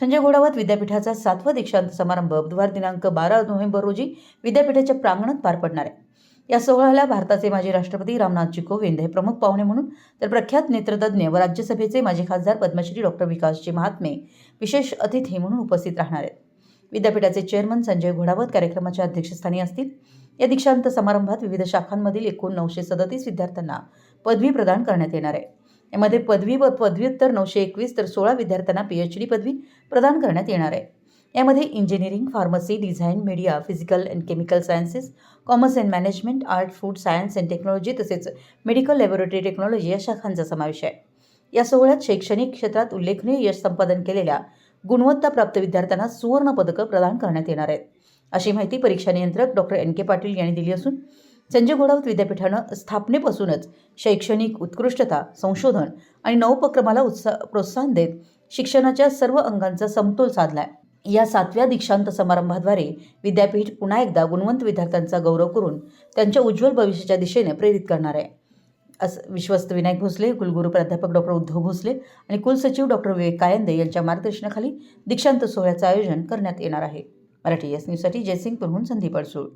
संजय घोडावत विद्यापीठाचा सातवा दीक्षांत समारंभ बुधवार दिनांक बारा नोव्हेंबर रोजी विद्यापीठाच्या प्रांगणात पार पडणार आहे. या सोहळ्याला भारताचे माजी राष्ट्रपती रामनाथजी कोविंद हे प्रमुख पाहुणे म्हणून तर प्रख्यात नेत्रतज्ञ व राज्यसभेचे माजी खासदार पद्मश्री डॉक्टर विकासजी महात्मे विशेष अतिथी म्हणून उपस्थित राहणार आहेत. विद्यापीठाचे चेअरमन संजय घोडावत कार्यक्रमाच्या अध्यक्षस्थानी असतील. या दीक्षांत समारंभात विविध शाखांमधील एकूण नऊशे सदतीस विद्यार्थ्यांना पदवी प्रदान करण्यात येणार आहे. यामध्ये पदवी व पदव्युत्तर नऊशे एकवीस तर सोळा विद्यार्थ्यांना पीएच डी पदवी प्रदान करण्यात येणार आहे. यामध्ये engineering pharmacy design media physical and chemical sciences commerce and management art food science and technology तसेच मेडिकल लॅबोरेटरी टेक्नॉलॉजी या शाखांचा समावेश आहे. या सोहळ्यात शैक्षणिक क्षेत्रात उल्लेखनीय यश संपादन केलेल्या गुणवत्ताप्राप्त विद्यार्थ्यांना सुवर्ण पदकं प्रदान करण्यात येणार आहेत. अशी माहिती परीक्षा नियंत्रक डॉक्टर एन के पाटील यांनी दिली असून संजय घोडावत विद्यापीठानं स्थापनेपासूनच शैक्षणिक उत्कृष्टता संशोधन आणि नवोपक्रमाला उत्साह प्रोत्साहन देत शिक्षणाच्या सर्व अंगांचा समतोल साधलाय. या सातव्या दीक्षांत समारंभाद्वारे विद्यापीठ पुन्हा एकदा गुणवंत विद्यार्थ्यांचा गौरव करून त्यांच्या उज्ज्वल भविष्याच्या दिशेने प्रेरित करणार आहे. असं विश्वस्त विनायक भोसले कुलगुरू प्राध्यापक डॉक्टर उद्धव भोसले आणि कुलसचिव डॉक्टर विवेक कायंदे यांच्या मार्गदर्शनाखाली दीक्षांत सोहळ्याचं आयोजन करण्यात येणार आहे. मराठी एस न्यूजसाठी जयसिंगपूरहून संदीप अडसूळ.